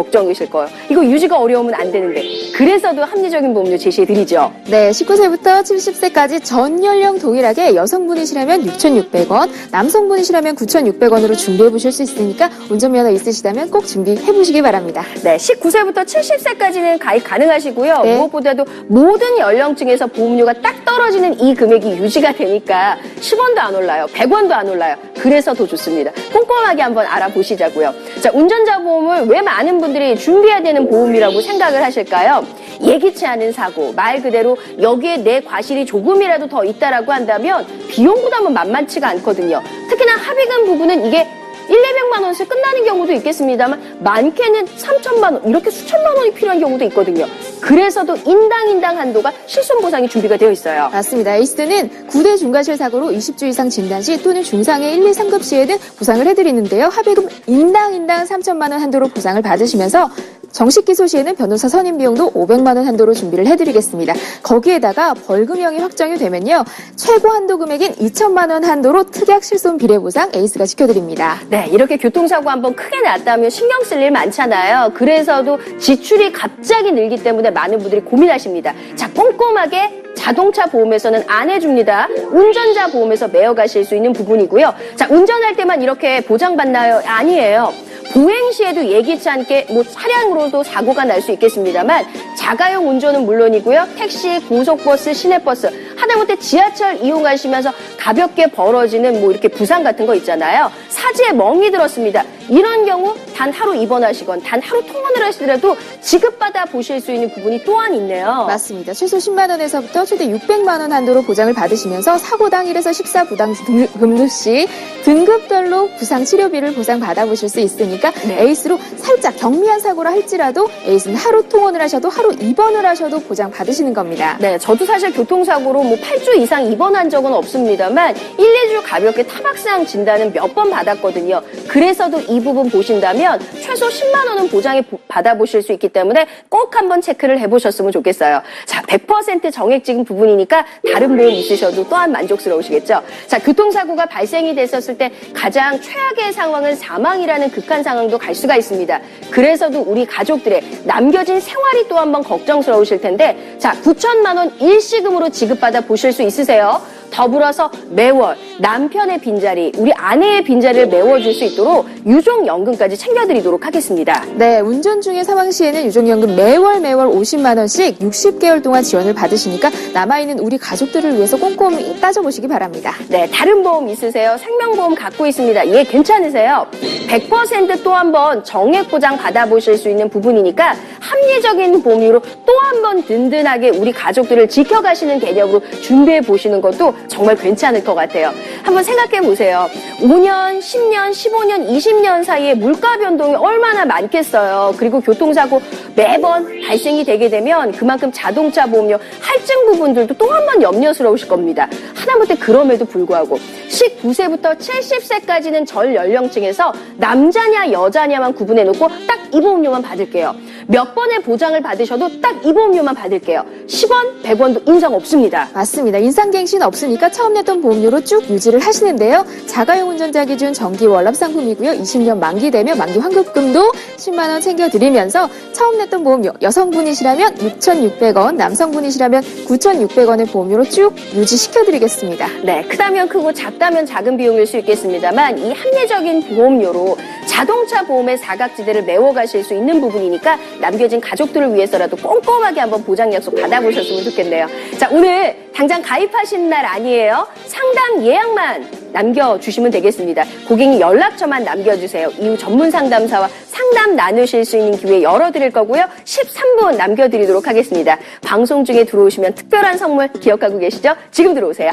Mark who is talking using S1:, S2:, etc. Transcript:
S1: 걱정이실 거예요. 이거 유지가 어려우면 안 되는데. 그래서도 합리적인 보험료 제시해드리죠.
S2: 네, 19세부터 70세까지 전 연령 동일하게 여성분이시라면 6,600원, 남성분이시라면 9,600원으로 준비해 보실 수 있으니까 운전면허 있으시다면 꼭 준비해 보시기 바랍니다.
S1: 네, 19세부터 70세까지는 가입 가능하시고요.
S2: 네.
S1: 무엇보다도 모든 연령층에서 보험료가 딱 떨어지는 이 금액이 유지가 되니까 10원도 안 올라요. 100원도 안 올라요. 그래서 더 좋습니다. 꼼꼼하게 한번 알아보시자고요. 자, 운전자 보험을 왜 많은 분들이 준비해야 되는 보험이라고 생각을 하실까요? 예기치 않은 사고, 말 그대로 여기에 내 과실이 조금이라도 더 있다라고 한다면 비용 부담은 만만치가 않거든요. 특히나 합의금 부분은 이게 1, 200만 원씩 끝나는 경우도 있겠습니다만 많게는 3천만 원 이렇게 수천만 원이 필요한 경우도 있거든요. 그래서도 인당인당 한도가 실손 보상이 준비가 되어 있어요.
S2: 맞습니다. 에이스는 9대 중과실 사고로 20주 이상 진단 시 또는 중상의 1, 2, 3급 시에는 보상을 해드리는데요. 합의금 인당 인당 3천만 원 한도로 보상을 받으시면서 정식 기소 시에는 변호사 선임 비용도 500만 원 한도로 준비를 해드리겠습니다. 거기에다가 벌금형이 확정이 되면요. 최고 한도 금액인 2천만 원 한도로 특약 실손 비례 보상 에이스가 지켜드립니다.
S1: 네, 이렇게 교통사고 한번 크게 났다면 신경 쓸 일 많잖아요. 그래서도 지출이 갑자기 늘기 때문에 많은 분들이 고민하십니다. 자, 꼼꼼하게 자동차 보험에서는 안 해줍니다. 운전자 보험에서 메어가실 수 있는 부분이고요. 자, 운전할 때만 이렇게 보장받나요? 아니에요. 보행 시에도 예기치 않게 뭐 차량으로도 사고가 날 수 있겠습니다만 자가용 운전은 물론이고요. 택시, 고속버스, 시내버스 하다못해 지하철 이용하시면서 가볍게 벌어지는 뭐 이렇게 부상 같은 거 있잖아요. 사지에 멍이 들었습니다. 이런 경우 단 하루 입원하시건 단 하루 통원을 하시더라도 지급받아 보실 수 있는 부분이 또한 있네요.
S2: 맞습니다. 최소 10만 원에서부터 최대 600만 원 한도로 보장을 받으시면서 사고 당일에서 식사 부당 등- 급루 시 등급별로 부상 치료비를 보상 받아 보실 수 있으니까
S1: 네.
S2: 에이스로 살짝 경미한 사고라 할지라도 에이스는 하루 통원을 하셔도 하루 입원을 하셔도 보장 받으시는 겁니다.
S1: 네, 저도 사실 교통사고로 뭐 8주 이상 입원한 적은 없습니다 만 1, 2주 가볍게 타박상 진단은 몇 번 받았거든요. 그래서도 이 부분 보신다면 최소 10만 원은 보장에 보- 받아보실 수 있기 때문에 꼭 한번 체크를 해보셨으면 좋겠어요. 자, 100% 정액 지금 부분이니까 다른 보험 있으셔도 또한 만족스러우시겠죠. 자, 교통사고가 발생이 됐었을 때 가장 최악의 상황은 사망이라는 극한 상황도 갈 수가 있습니다. 그래서도 우리 가족들의 남겨진 생활이 또 한번 걱정스러우실 텐데 자, 9천만 원 일시금으로 지급받아 보실 수 있으세요. 더불어서 매월 남편의 빈자리, 우리 아내의 빈자리를 메워줄 수 있도록 유종연금까지 챙겨드리도록 하겠습니다.
S2: 네, 운전 중에 사망 시에는 유종연금 매월 매월 50만 원씩 60개월 동안 지원을 받으시니까 남아있는 우리 가족들을 위해서 꼼꼼히 따져보시기 바랍니다.
S1: 네, 다른 보험 있으세요? 생명보험 갖고 있습니다. 예, 괜찮으세요? 100%또 한번 정액 보장 받아보실 수 있는 부분이니까 합리적인 보험료로 또 한 번 든든하게 우리 가족들을 지켜가시는 개념으로 준비해 보시는 것도 정말 괜찮을 것 같아요. 한번 생각해 보세요. 5년, 10년, 15년, 20년 사이에 물가 변동이 얼마나 많겠어요. 그리고 교통사고 매번 발생이 되게 되면 그만큼 자동차 보험료 할증 부분들도 또 한 번 염려스러우실 겁니다. 하다못해 그럼에도 불구하고 19세부터 70세까지는 전 연령층에서 남자냐 여자냐만 구분해 놓고 딱 이 보험료만 받을게요. 몇 번의 보장을 받으셔도 딱 이 보험료만 받을게요. 10원, 100원도 인상 없습니다.
S2: 맞습니다. 인상갱신 없으니까 처음 냈던 보험료로 쭉 유지를 하시는데요. 자가용 운전자 기준 정기 월납 상품이고요. 20년 만기 되면 만기 환급금도 10만 원 챙겨드리면서 처음 냈던 보험료 여성분이시라면 6,600원, 남성분이시라면 9,600원의 보험료로 쭉 유지시켜드리겠습니다.
S1: 네, 크다면 크고 작다면 작은 비용일 수 있겠습니다만 이 합리적인 보험료로 자동차 보험의 사각지대를 메워가실 수 있는 부분이니까 남겨진 가족들을 위해서라도 꼼꼼하게 한번 보장 약속 받아보셨으면 좋겠네요. 자, 오늘 당장 가입하신 날 아니에요? 상담 예약만 남겨주시면 되겠습니다. 고객님 연락처만 남겨주세요. 이후 전문 상담사와 상담 나누실 수 있는 기회 열어드릴 거고요. 13분 남겨드리도록 하겠습니다. 방송 중에 들어오시면 특별한 선물 기억하고 계시죠? 지금 들어오세요.